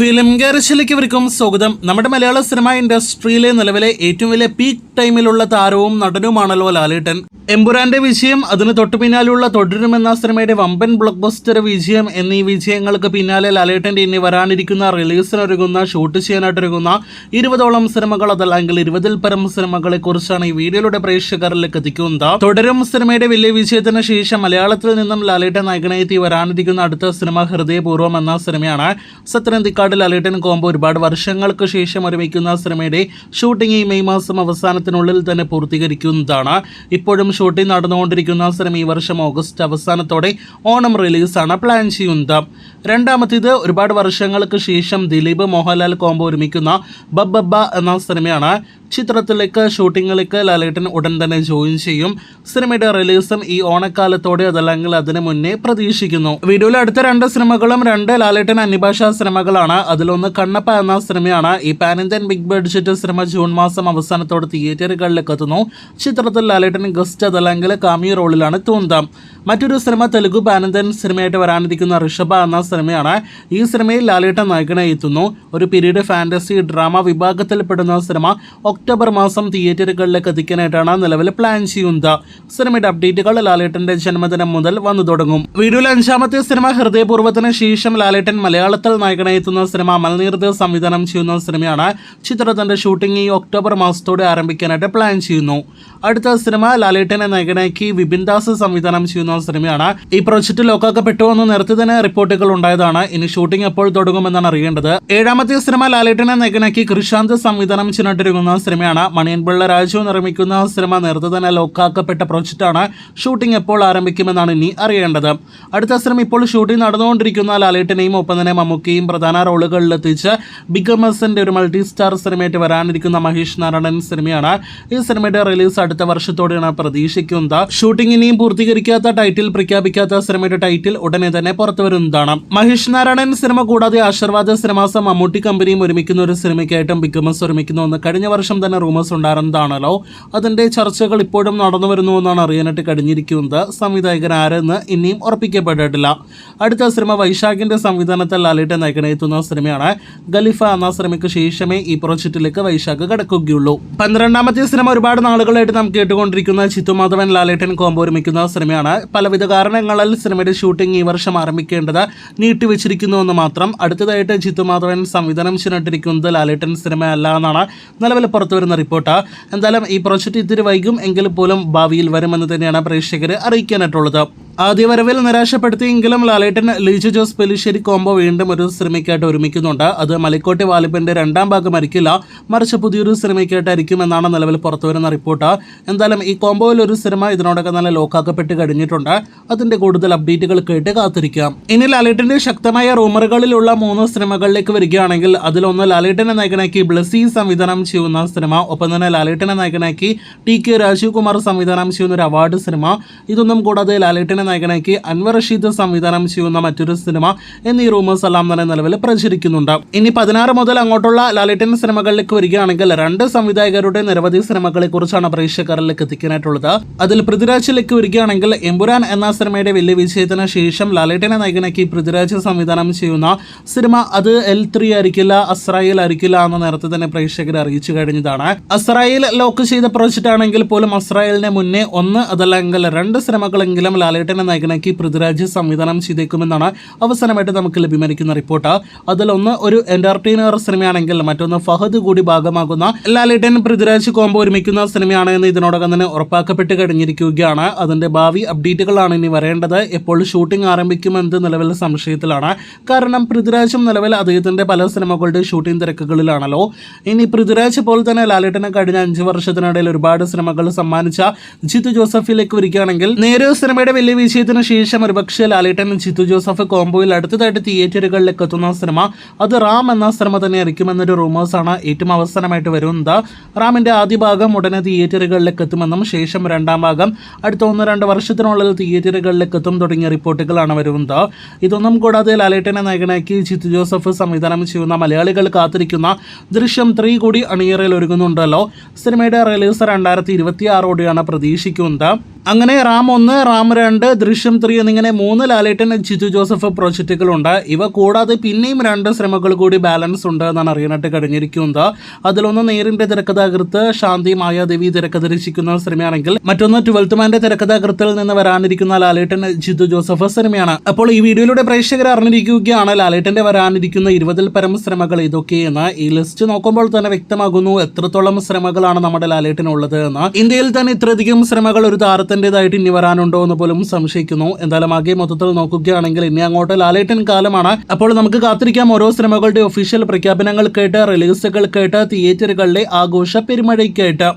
Film ഗാരേജിലേക്ക് ഇവർക്കും സ്വാഗതം. നമ്മുടെ മലയാള സിനിമ ഇൻഡസ്ട്രിയിലെ നിലവിലെ ഏറ്റവും വലിയ പീക്ക് ടൈമിലുള്ള താരവും നടനുമാണല്ലോ ലാലേട്ടൻ. എമ്പുരാന്റെ വിജയം അതിന് തൊട്ടു പിന്നാലെയുള്ള തുടരുമെന്ന സിനിമയുടെ വമ്പൻ ബ്ലോക്ക് ബസ്റ്റർ വിജയം എന്നീ വിജയങ്ങൾക്ക് പിന്നാലെ ലാലേട്ടന്റെ ഇനി വരാനിരിക്കുന്ന റിലീസിനൊരുങ്ങുന്ന ഷൂട്ട് ചെയ്യാനായിട്ടൊരുങ്ങുന്ന ഇരുപതോളം സിനിമകൾ അതല്ലെങ്കിൽ ഇരുപതിൽ പരം സിനിമകളെ കുറിച്ചാണ് ഈ വീഡിയോയിലൂടെ പ്രേക്ഷകരിലേക്ക് എത്തിക്കുന്നത്. തുടരും സിനിമയുടെ വലിയ വിജയത്തിന് ശേഷം മലയാളത്തിൽ നിന്നും ലാലേട്ടൻ നായകനായി എത്തി വരാനിരിക്കുന്ന അടുത്ത സിനിമ ഹൃദയപൂർവം എന്ന സിനിമയാണ് സത്യനന്ദിക്കാട് ലാലേട്ടൻ കോമ്പോ ഒരുപാട് വർഷങ്ങൾക്ക് ശേഷം ഒരുമിക്കുന്ന സിനിമയുടെ ഷൂട്ടിംഗ് ഈ മെയ് മാസം അവസാനത്തിനുള്ളിൽ തന്നെ പൂർത്തീകരിക്കുന്നതാണ്. ഇപ്പോഴും ഷൂട്ടിംഗ് നടന്നുകൊണ്ടിരിക്കുന്ന സിനിമ ഈ വർഷം ഓഗസ്റ്റ് അവസാനത്തോടെ ഓണം റിലീസാണ് പ്ലാൻ ചെയ്യുന്നത്. രണ്ടാമത്തേത് ഒരുപാട് വർഷങ്ങൾക്ക് ശേഷം ദിലീപ് മോഹൻലാൽ കോമ്പോ ഒരുമിക്കുന്ന ബബ്ബബ്ബ എന്ന സിനിമയാണ്. ചിത്രത്തിലേക്ക് ഷൂട്ടിങ്ങിലേക്ക് ലാലേട്ടൻ ഉടൻ തന്നെ ജോയിൻ ചെയ്യും. സിനിമയുടെ റിലീസും ഈ ഓണക്കാലത്തോടെ അതല്ലെങ്കിൽ അതിനു മുന്നേ പ്രതീക്ഷിക്കുന്നു. വീഡിയോയിലെ അടുത്ത രണ്ട് സിനിമകളും രണ്ട് ലാലേട്ടൻ അന്യഭാഷാ സിനിമകളാണ്. അതിലൊന്ന് കണ്ണപ്പ എന്ന സിനിമയാണ്. ഈ പാൻ ഇന്ത്യൻ ബിഗ് ബഡ്ജറ്റ് സിനിമ ജൂൺ മാസം അവസാനത്തോടെ തിയേറ്ററുകളിലേക്ക് എത്തുന്നു. ചിത്രത്തിൽ ലാലേട്ടൻ ഗസ്റ്റ് അതല്ലെങ്കിൽ കാമിയ റോളിലാണ് തൂന്താം. മറ്റൊരു സിനിമ തെലുഗു പാൻ ഇന്ത്യൻ സിനിമയായിട്ട് വരാനിരിക്കുന്ന ഋഷഭ എന്ന സിനിമയാണ്. ഈ സിനിമയിൽ ലാലേട്ടൻ നായകനായി എത്തുന്നു. ഒരു പീരീഡ് ഫാന്റസി ഡ്രാമ വിഭാഗത്തിൽപ്പെടുന്ന സിനിമ ഒക്ടോബർ മാസം തിയേറ്ററുകളിലേക്ക് എത്തിക്കാനായിട്ടാണ് നിലവിൽ പ്ലാൻ ചെയ്യുന്നത്. സിനിമയുടെ അപ്ഡേറ്റുകൾ ലാലേട്ടന്റെ ജന്മദിനം മുതൽ വന്നു തുടങ്ങും. വീഡിയോയിലെ അഞ്ചാമത്തെ സിനിമ ഹൃദയപൂർവത്തിന് ശേഷം ലാലേട്ടൻ മലയാളത്തിൽ നായകനായി എത്തുന്ന. സിനിമ മൽനീർദ് സംവിധാനം ചെയ്യുന്ന സിനിമയാണ്. ചിത്രത്തിന്റെ ഷൂട്ടിംഗ് ഈ ഒക്ടോബർ മാസത്തോടെ ആരംഭിക്കാനായിട്ട് പ്ലാൻ ചെയ്യുന്നു. അടുത്ത സിനിമ ലാലേട്ടനെ നായകനാക്കി വിപിൻ ദാസ് സംവിധാനം ചെയ്യുന്ന സിനിമയാണ്. ഈ പ്രൊജക്ട് ലോക്കാക്കപ്പെട്ടു എന്ന് നേരത്തെ തന്നെ റിപ്പോർട്ടുകൾ ഉണ്ടായതാണ്. ഇനി ഷൂട്ടിംഗ് എപ്പോൾ തുടങ്ങുമെന്നാണ് അറിയേണ്ടത്. ഏഴാമത്തെ സിനിമ ലാലേട്ടനെ നായകനാക്കി കൃഷാന്ത് സംവിധാനം ചെയ്തിട്ടിരിക്കുന്ന സിനിമയാണ്. മണിയൻ പിള്ള രാജു നിർമ്മിക്കുന്ന സിനിമ നേരത്തെ തന്നെ ലോക്കാക്കപ്പെട്ട പ്രൊജക്റ്റാണ് ഷൂട്ടിംഗ് എപ്പോൾ ആരംഭിക്കുമെന്നാണ് ഇനി അറിയേണ്ടത്. അടുത്ത സിനിമ ഇപ്പോൾ ഷൂട്ടിംഗ് നടന്നുകൊണ്ടിരിക്കുന്ന ലാലേട്ടനെയും ഒപ്പം തന്നെ മമ്മൂക്കയും പ്രധാന റോളുകളിലെത്തിച്ച് ബിഗ് എമ്മസിന്റെ ഒരു മൾട്ടി സ്റ്റാർ സിനിമയായിട്ട് വരാനിരിക്കുന്ന മഹേഷ് നാരായണൻ സിനിമയാണ്. ഈ സിനിമയുടെ റിലീസ് അടുത്ത വർഷത്തോടെയാണ് പ്രതീക്ഷിക്കുന്നത്. ഷൂട്ടിംഗ് ഇനിയും പൂർത്തീകരിക്കാത്ത ടൈറ്റിൽ പ്രഖ്യാപിക്കാത്ത സിനിമയുടെ ടൈറ്റിൽ ഉടനെ തന്നെ പുറത്തു വരുന്നതാണ്. മഹേഷ് നാരായണൻ സിനിമ കൂടാതെ ആശീർവാദ സിനിമാസ് മമ്മൂട്ടി കമ്പനിയും ഒരുമിക്കുന്ന ഒരു സിനിമയ്ക്കായിട്ടും ബിഗ് എമ്മസ് ഒരുമിക്കുന്നു കഴിഞ്ഞ വർഷം തന്നെ റൂമേഴ്സ് ഉണ്ടായിരുന്നതാണല്ലോ. അതിന്റെ ചർച്ചകൾ ഇപ്പോഴും നടന്നു വരുന്നു എന്നാണ് അറിയാനായിട്ട് കഴിഞ്ഞിരിക്കുന്നത്. സംവിധായകൻ ആരെന്ന് ഇനിയും ഉറപ്പിക്കപ്പെട്ടിട്ടില്ല. അടുത്ത സിനിമ വൈശാഖിന്റെ സംവിധാനത്തിൽ ലാലേട്ടൻ നായകനെത്തുന്ന സിനിമയാണ്. ഖലീഫ എന്ന സിനിമയ്ക്ക് ശേഷമേ ഈ പ്രൊജക്റ്റിലേക്ക് വൈശാഖ് കടക്കുകയുള്ളൂ. പന്ത്രണ്ടാമത്തെ സിനിമ ഒരുപാട് നാളുകളായിട്ട് നാം കേട്ടുകൊണ്ടിരിക്കുന്ന ചിത്തു മാധവൻ ലാലേട്ടൻ കോമ്പോ ഒരുമിക്കുന്ന സിനിമയാണ്. പലവിധ കാരണങ്ങളാൽ സിനിമയുടെ ഷൂട്ടിംഗ് ഈ വർഷം ആരംഭിക്കേണ്ടത് നീട്ടിവെച്ചിരിക്കുന്നു എന്ന് മാത്രം. അടുത്തതായിട്ട് ചിത്തുമാധവൻ സംവിധാനം ചെയ്തിട്ടിരിക്കുന്നത് ലാലേട്ടൻ സിനിമ അല്ല എന്നാണ് നിലവിൽ പുറത്തുവരുന്ന റിപ്പോർട്ട്. എന്തായാലും ഈ പ്രോജക്റ്റ് ഇത്തിരി വൈകും എങ്കിൽ പോലും ഭാവിയിൽ വരുമെന്ന് തന്നെയാണ് പ്രേക്ഷകരെ അറിയിക്കാനായിട്ടുള്ളത്. ആദ്യ വരവിൽ നിരാശപ്പെടുത്തിയെങ്കിലും ലാലേട്ടൻ ലിജു ജോസ് പെലിശ്ശേരി കോംബോ വീണ്ടും ഒരു സിനിമയ്ക്കായിട്ട് ഒരുമിക്കുന്നുണ്ട്. അത് മലിക്കോട്ടി വാലിബന്റെ രണ്ടാം ഭാഗം ആയിരിക്കില്ല മറിച്ച് പുതിയൊരു സിനിമയ്ക്കായിട്ടായിരിക്കും എന്നാണ് നിലവിൽ പുറത്തുവരുന്ന റിപ്പോർട്ട്. എന്തായാലും ഈ കോംബോയിൽ ഒരു സിനിമ ഇതിനോടൊക്കെ നല്ല ലോക്കാക്കപ്പെട്ട് കഴിഞ്ഞിട്ടുണ്ട്. അതിന്റെ കൂടുതൽ അപ്ഡേറ്റുകൾ കേട്ട് കാത്തിരിക്കാം. ഇനി ലാലേട്ടന്റെ ശക്തമായ റൂമറുകളിലുള്ള മൂന്ന് സിനിമകളിലേക്ക് വരികയാണെങ്കിൽ അതിലൊന്ന് ലാലേട്ടനെ നായകനാക്കി ബ്ലസി സംവിധാനം ചെയ്യുന്ന സിനിമ ഒപ്പം തന്നെ ലാലേട്ടനെ നായകനാക്കി ടി കെ രാജീവ് കുമാർ സംവിധാനം ചെയ്യുന്ന ഒരു അവാർഡ് സിനിമ. ഇതൊന്നും കൂടാതെ ലാലേട്ടനെ നായകനാക്കി അൻവർ റഷീദ് സംവിധാനം ചെയ്യുന്ന മറ്റൊരു സിനിമ എന്നീ റൂമേഴ്സ് എല്ലാം തന്നെ നിലവിൽ പ്രചരിക്കുന്നുണ്ട്. ഇനി പതിനാറ് മുതൽ അങ്ങോട്ടുള്ള ലാലേട്ടൻ സിനിമകളിലേക്ക് വരികയാണെങ്കിൽ രണ്ട് സംവിധായകരുടെ നിരവധി സിനിമകളെ കുറിച്ചാണ് പ്രേക്ഷകരിലേക്ക് എത്തിക്കാനായിട്ടുള്ളത്. അതിൽ പൃഥ്വിരാജിലേക്ക് വരികയാണെങ്കിൽ എമ്പുരാൻ എന്ന സിനിമയുടെ വലിയ വിജയത്തിന് ശേഷം ലാലേട്ടനെ നായകനാക്കി പൃഥ്വിരാജ് സംവിധാനം ചെയ്യുന്ന സിനിമ അത് എൽ ത്രീ ആയിരിക്കില്ല അസ്രായേൽ ആയിരിക്കില്ല എന്ന് നേരത്തെ തന്നെ പ്രേക്ഷകർ അറിയിച്ചു കഴിഞ്ഞതാണ്. അസ്രായേൽ ലോക്ക് ചെയ്ത പ്രോജക്റ്റ് ആണെങ്കിൽ പോലും അസ്രായേലിന് മുന്നേ ഒന്ന് അതല്ലെങ്കിൽ രണ്ട് സിനിമകളെങ്കിലും ലാലേട്ടനെ നായകനാക്കി പൃഥ്വിരാജ് സംവിധാനം ചെയ്തേക്കുമെന്നാണ് അവസാനമായിട്ട് നമുക്ക് ലഭ്യമായിരിക്കുന്ന റിപ്പോർട്ട് അതിലൊന്ന് ഒരു എന്റർടൈനർ സിനിമയാണെങ്കിൽ മറ്റൊന്ന് ഫഹദ് കൂടി ഭാഗമാകുന്ന ലാലേട്ടൻ പൃഥ്വിരാജ് കോംബോ ഒരുമിക്കുന്ന സിനിമയാണ് എന്ന് ഇതിനോടകം തന്നെ ഉറപ്പാക്കപ്പെട്ട് കഴിഞ്ഞിരിക്കുകയാണ്. അതിന്റെ ഭാവി അപ്ഡേറ്റുകളാണ് ഇനി വരേണ്ടത്. എപ്പോൾ ഷൂട്ടിംഗ് ആരംഭിക്കുമെന്നത് നിലവിൽ സംശയത്തിലാണ്. കാരണം പൃഥ്വിരാജും നിലവിൽ അദ്ദേഹത്തിന്റെ പല സിനിമകളുടെ ഷൂട്ടിംഗ് തിരക്കുകളിലാണല്ലോ. ഇനി പൃഥ്വിരാജ് പോലെ തന്നെ ലാലേട്ടന് കഴിഞ്ഞ അഞ്ച് വർഷത്തിനിടയിൽ ഒരുപാട് സിനിമകൾ സമ്മാനിച്ച ജിത്തു ജോസഫിലേക്ക് വരികയാണെങ്കിൽ നേരെ സിനിമയുടെ വലിയ വിജയത്തിന് ശേഷം ഒരുപക്ഷെ ലാലേട്ടൻ ചിത്തു ജോസഫ് കോംബോയിൽ അടുത്തതായിട്ട് തിയേറ്ററുകളിലേക്ക് എത്തുന്ന സിനിമ അത് റാം എന്ന സിനിമ തന്നെ ആയിരിക്കുമെന്നൊരു റൂമേഴ്സാണ് ഏറ്റവും അവസാനമായിട്ട് വരുന്നത്. റാമിന്റെ ആദ്യ ഭാഗം ഉടനെ തിയേറ്ററുകളിലേക്ക് എത്തുമെന്നും ശേഷം രണ്ടാം ഭാഗം അടുത്ത ഒന്ന് രണ്ട് വർഷത്തിനുള്ളിൽ തിയേറ്ററുകളിലേക്ക് എത്തും തുടങ്ങിയ റിപ്പോർട്ടുകളാണ് വരുന്നത്. ഇതൊന്നും കൂടാതെ ലാലേട്ടനെ നായകനാക്കി ചിത്തു ജോസഫ് സംവിധാനം ചെയ്യുന്ന മലയാളികൾ കാത്തിരിക്കുന്ന ദൃശ്യം ത്രീ കൂടി അണിയറയിൽ ഒരുങ്ങുന്നുണ്ടല്ലോ. സിനിമയുടെ റിലീസ് രണ്ടായിരത്തി ഇരുപത്തി ആറോടെയാണ് പ്രതീക്ഷിക്കുന്നത്. അങ്ങനെ റാം ഒന്ന് റാം രണ്ട് ദൃശ്യം ത്രീ എന്നിങ്ങനെ മൂന്ന് ലാലേട്ടൻ ജിജു ജോസഫ് പ്രോജക്റ്റുകളുണ്ട്. ഇവ കൂടാതെ പിന്നെയും രണ്ട് ശ്രമങ്ങൾ കൂടി ബാലൻസ് ഉണ്ട് എന്നാണ് അറിയാനായിട്ട് കഴിഞ്ഞിരിക്കുന്നത്. അതിലൊന്ന് നേരിന്റെ തിരക്കഥാകൃത്ത് ശാന്തി മായാദേവി തിരക്കഥ രചിക്കുന്ന സിനിമയാണെങ്കിൽ മറ്റൊന്ന് ട്വൽത്ത് മാന്റെ തിരക്കഥാകൃത്തിൽ നിന്ന് വരാനിരിക്കുന്ന ലാലേട്ടൻ ജിജു ജോസഫ് സിനിമയാണ്. അപ്പോൾ ഈ വീഡിയോയിലൂടെ പ്രേക്ഷകർ അറിഞ്ഞിരിക്കുകയാണ് ലാലേട്ടന്റെ വരാനിരിക്കുന്ന ഇരുപതിൽ പരം സിനിമകൾ ഇതൊക്കെയെന്ന്. ഈ ലിസ്റ്റ് നോക്കുമ്പോൾ തന്നെ വ്യക്തമാകുന്നു എത്രത്തോളം ശ്രമങ്ങളാണ് നമ്മുടെ ലാലേട്ടനുള്ളത് എന്ന്. ഇന്ത്യയിൽ തന്നെ ഇത്രയധികം ശ്രമങ്ങൾ ഒരു താരത്തിന്റെതായിട്ട് ഇനി വരാനുണ്ടോ എന്ന് പോലും സംശയിക്കുന്നു. എന്തായാലും ആകെ മൊത്തത്തിൽ നോക്കുകയാണെങ്കിൽ ഇനി അങ്ങോട്ട് ലാലേട്ടൻ കാലമാണ്. അപ്പോൾ നമുക്ക് കാത്തിരിക്കാം ഓരോ സിനിമകളുടെ ഒഫീഷ്യൽ പ്രഖ്യാപനങ്ങൾ കേട്ട് റിലീസുകൾ കേട്ട് തിയേറ്ററുകളിലെ ആഘോഷ പെരുമഴയ്ക്കായിട്ട്